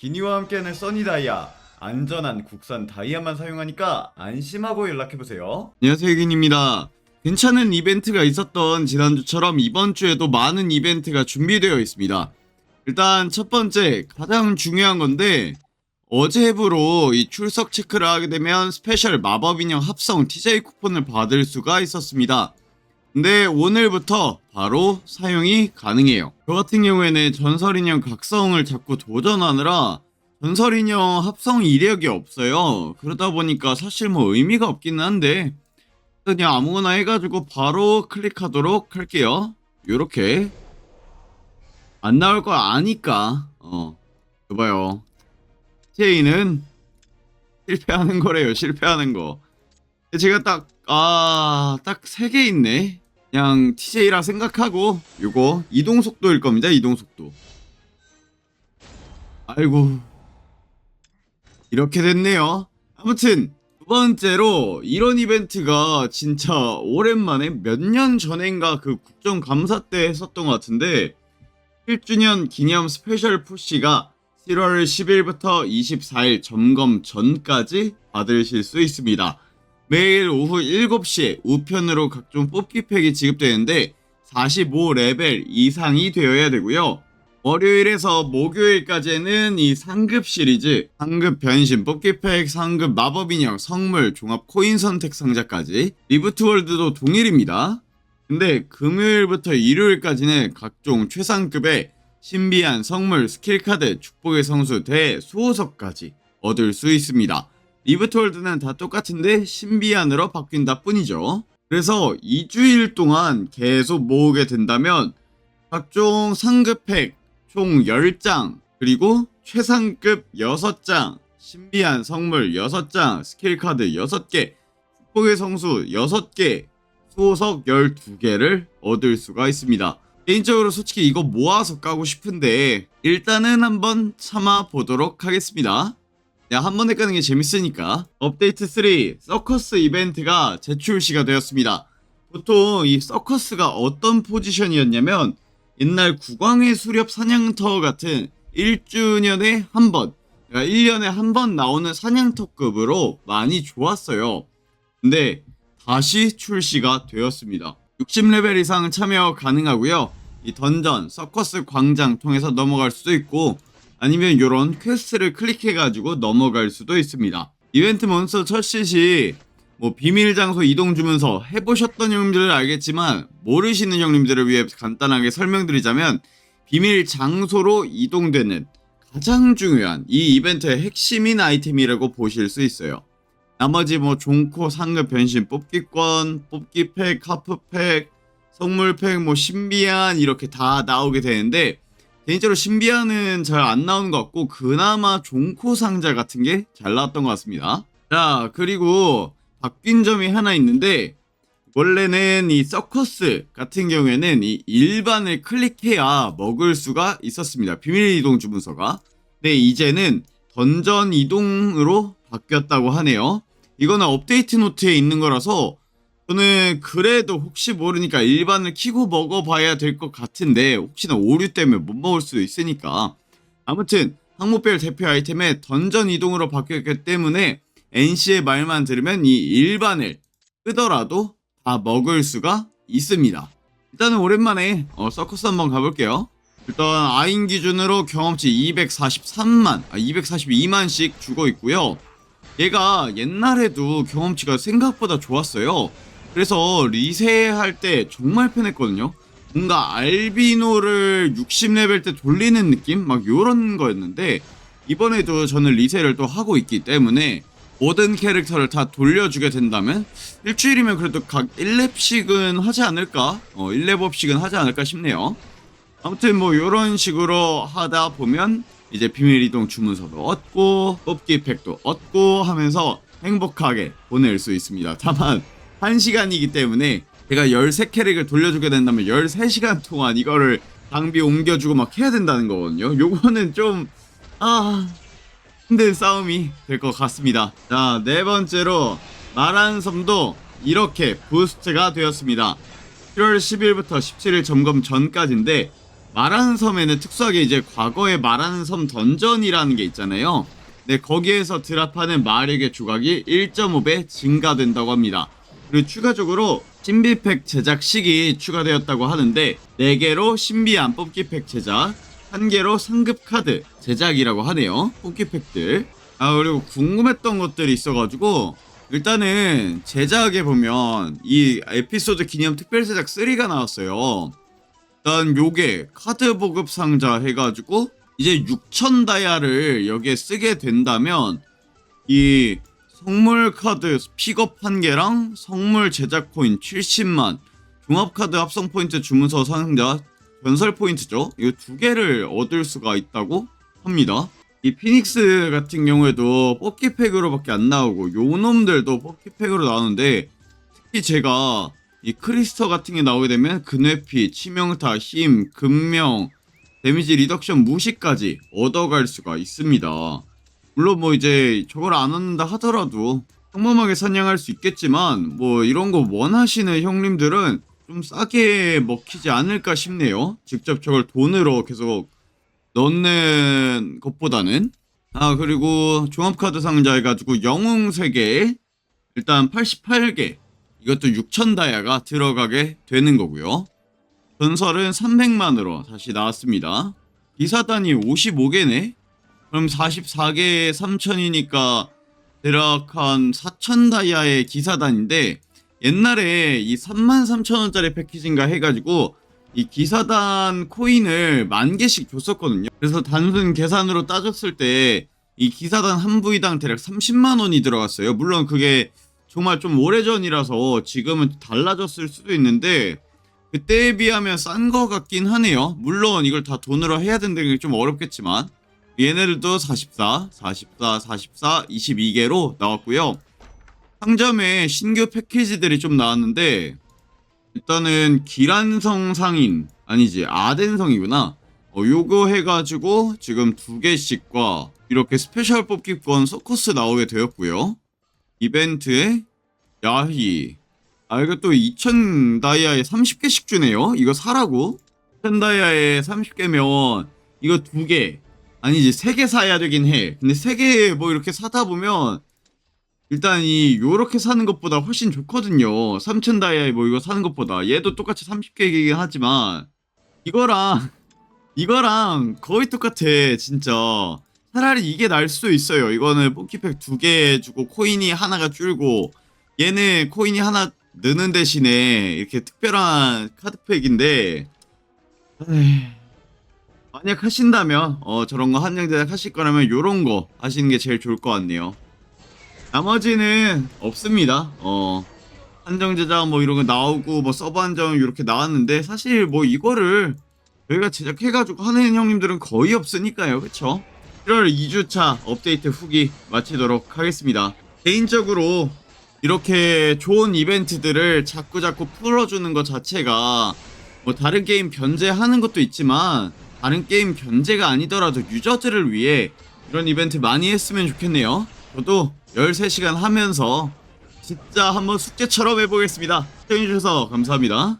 기니와 함께하는 써니다이아 안전한 국산 다이아만 사용하니까 안심하고 연락해보세요 안녕하세요 유긴입니다. 괜찮은 이벤트가 있었던 지난주처럼 이번 주에도 많은 이벤트가 준비되어 있습니다. 일단 첫 번째 가장 중요한 건데 어제부로 이 출석 체크를 하게 되면 스페셜 마법 인형 합성 TJ 쿠폰을 받을 수가 있었습니다. 근데 오늘부터 바로 사용이 가능해요. 저 같은 경우에는 전설 인형 각성을 자꾸 도전하느라 전설 인형 합성 이력이 없어요. 그러다 보니까 사실 뭐 의미가 없기는 한데 그냥 아무거나 해가지고 바로 클릭하도록 할게요. 요렇게 안 나올 거 아니까 어 여봐요. TA는 실패하는 거래요. 실패하는 거. 제가 딱 아, 딱 세 개 있네. 그냥 TJ라 생각하고 요거 이동 속도일 겁니다. 이동 속도. 아이고. 이렇게 됐네요. 아무튼 두 번째로 이런 이벤트가 진짜 오랜만에 몇 년 전인가 그 국정감사 때 했었던 것 같은데 1주년 기념 스페셜 푸시가 7월 10일부터 24일 점검 전까지 받으실 수 있습니다. 매일 오후 7시에 우편으로 각종 뽑기 팩이 지급되는데 45레벨 이상이 되어야 되고요. 월요일에서 목요일까지는 이 상급 시리즈, 상급 변신 뽑기팩, 상급 마법 인형, 성물, 종합 코인 선택 상자까지 리부트 월드도 동일입니다. 근데 금요일부터 일요일까지는 각종 최상급의 신비한 성물, 스킬카드, 축복의 성수, 대, 수호석까지 얻을 수 있습니다. 리부트 월드는 다 똑같은데 신비한으로 바뀐다 뿐이죠. 그래서 2주일 동안 계속 모으게 된다면 각종 상급팩 총 10장 그리고 최상급 6장 신비한 성물 6장 스킬카드 6개 축복의 성수 6개 수호석 12개를 얻을 수가 있습니다. 개인적으로 솔직히 이거 모아서 까고 싶은데 일단은 한번 참아 보도록 하겠습니다. 야, 한 번에 까는 게 재밌으니까. 업데이트 3 서커스 이벤트가 재출시가 되었습니다. 보통 이 서커스가 어떤 포지션이었냐면 옛날 국왕의 수렵 사냥터 같은 1주년에 한 번, 그러니까 1년에 한 번 나오는 사냥터급으로 많이 좋았어요. 근데 다시 출시가 되었습니다. 60레벨 이상 참여 가능하고요. 이 던전, 서커스 광장 통해서 넘어갈 수도 있고 아니면 이런 퀘스트를 클릭해가지고 넘어갈 수도 있습니다. 이벤트 몬스터 첫 시시 뭐 비밀 장소 이동 주문서 해보셨던 형님들은 알겠지만 모르시는 형님들을 위해 간단하게 설명드리자면 비밀 장소로 이동되는 가장 중요한 이 이벤트의 핵심인 아이템이라고 보실 수 있어요. 나머지 뭐 종코 상급 변신 뽑기권, 뽑기팩, 하프팩, 선물팩, 뭐 신비한 이렇게 다 나오게 되는데 개인적으로 신비한은 잘안 나오는 것 같고 그나마 종코 상자 같은 게 잘 나왔던 것 같습니다. 자 그리고 바뀐 점이 하나 있는데 원래는 이 서커스 같은 경우에는 이 일반을 클릭해야 먹을 수가 있었습니다. 비밀 이동 주문서가. 근데 이제는 던전 이동으로 바뀌었다고 하네요. 이거는 업데이트 노트에 있는 거라서 저는 그래도 혹시 모르니까 일반을 키고 먹어봐야 될 것 같은데 혹시나 오류 때문에 못 먹을 수도 있으니까 아무튼 항목별 대표 아이템에 던전 이동으로 바뀌었기 때문에 NC의 말만 들으면 이 일반을 끄더라도 다 먹을 수가 있습니다. 일단은 오랜만에 어, 서커스 한번 가볼게요. 일단 아인 기준으로 경험치 243만, 아 242만씩 주고 있고요. 얘가 옛날에도 경험치가 생각보다 좋았어요. 그래서 리세할 때 정말 편했거든요. 뭔가 알비노를 60레벨 때 돌리는 느낌? 막 요런 거였는데 이번에도 저는 리세를 또 하고 있기 때문에 모든 캐릭터를 다 돌려주게 된다면 일주일이면 그래도 각 1렙씩은 하지 않을까? 어, 1렙업씩은 하지 않을까 싶네요. 아무튼 뭐 요런 식으로 하다 보면 이제 비밀 이동 주문서도 얻고 뽑기 팩도 얻고 하면서 행복하게 보낼 수 있습니다. 다만 1시간이기 때문에 제가 13캐릭을 돌려주게 된다면 13시간 동안 이거를 장비 옮겨주고 막 해야 된다는 거거든요. 요거는 좀 아... 힘든 싸움이 될 것 같습니다. 자, 네 번째로 마란섬도 이렇게 부스트가 되었습니다. 7월 10일부터 17일 점검 전까지인데 말하는 섬에는 특수하게 이제 과거의 말하는 섬 던전이라는 게 있잖아요. 네, 거기에서 드랍하는 마력의 조각이 1.5배 증가된다고 합니다. 그리고 추가적으로 신비팩 제작 시기 추가되었다고 하는데 4개로 신비 안 뽑기 팩 제작, 1개로 상급 카드 제작이라고 하네요. 뽑기 팩들. 아, 그리고 궁금했던 것들이 있어가지고 일단은 제작에 보면 이 에피소드 기념 특별 제작 3가 나왔어요. 일단 요게 카드 보급 상자 해가지고 이제 6천 다이아를 여기에 쓰게 된다면 이 성물 카드 픽업 한 개랑 성물 제작 포인트 70만 종합 카드 합성 포인트 주문서 상자 전설 포인트죠. 이 두 개를 얻을 수가 있다고 합니다. 이 피닉스 같은 경우에도 뽑기 팩으로 밖에 안 나오고 요 놈들도 뽑기 팩으로 나오는데 특히 제가 이 크리스터 같은 게 나오게 되면 근회피, 치명타, 힘, 근명, 데미지 리덕션 무시까지 얻어갈 수가 있습니다. 물론 뭐 이제 저걸 안 얻는다 하더라도 평범하게 사냥할 수 있겠지만 뭐 이런 거 원하시는 형님들은 좀 싸게 먹히지 않을까 싶네요. 직접 저걸 돈으로 계속 넣는 것보다는 아 그리고 종합카드 상자 해가지고 영웅 3개 일단 88개 이것도 6천 다이아가 들어가게 되는 거고요. 전설은 300만으로 다시 나왔습니다. 기사단이 55개네? 그럼 44개에 3천이니까 대략 한 4천 다이아의 기사단인데 옛날에 이 3만 3천 원짜리 패키지인가 해가지고 이 기사단 코인을 만 개씩 줬었거든요. 그래서 단순 계산으로 따졌을 때 이 기사단 한 부위당 대략 30만 원이 들어갔어요. 물론 그게 정말 좀 오래전이라서 지금은 달라졌을 수도 있는데 그때에 비하면 싼 거 같긴 하네요. 물론 이걸 다 돈으로 해야 된다는 게 좀 어렵겠지만 얘네들도 44, 44, 44, 22개로 나왔고요. 상점에 신규 패키지들이 좀 나왔는데 일단은 기란성 상인 아니지 아덴성이구나. 어, 요거 해가지고 지금 두 개씩과 이렇게 스페셜 뽑기권 서커스 나오게 되었고요. 이벤트에 야희 아 이거 또 2000 다이아에 30개씩 주네요. 이거 사라고 2000 다이아에 30개면 이거 두개 아니지 세 개 사야 되긴 해. 근데 세 개 뭐 이렇게 사다 보면 일단 이 요렇게 사는 것보다 훨씬 좋거든요. 3000 다이아에 뭐 이거 사는 것보다 얘도 똑같이 30개이긴 하지만 이거랑 이거랑 거의 똑같아 진짜. 차라리 이게 날 수도 있어요. 이거는 뽑기팩 두 개 주고 코인이 하나가 줄고 얘는 코인이 하나 느는 대신에 이렇게 특별한 카드팩인데 에이, 만약 하신다면 어 저런 거 한정 제작 하실 거라면 요런 거 하시는 게 제일 좋을 것 같네요. 나머지는 없습니다. 어 한정 제작 뭐 이런 거 나오고 뭐 서버 한정 이렇게 나왔는데 사실 뭐 이거를 저희가 제작해가지고 하는 형님들은 거의 없으니까요, 그쵸? 1월 2주차 업데이트 후기 마치도록 하겠습니다. 개인적으로 이렇게 좋은 이벤트들을 자꾸자꾸 풀어주는 것 자체가 뭐 다른 게임 변제하는 것도 있지만 다른 게임 변제가 아니더라도 유저들을 위해 이런 이벤트 많이 했으면 좋겠네요. 저도 13시간 하면서 진짜 한번 숙제처럼 해보겠습니다. 시청해주셔서 감사합니다.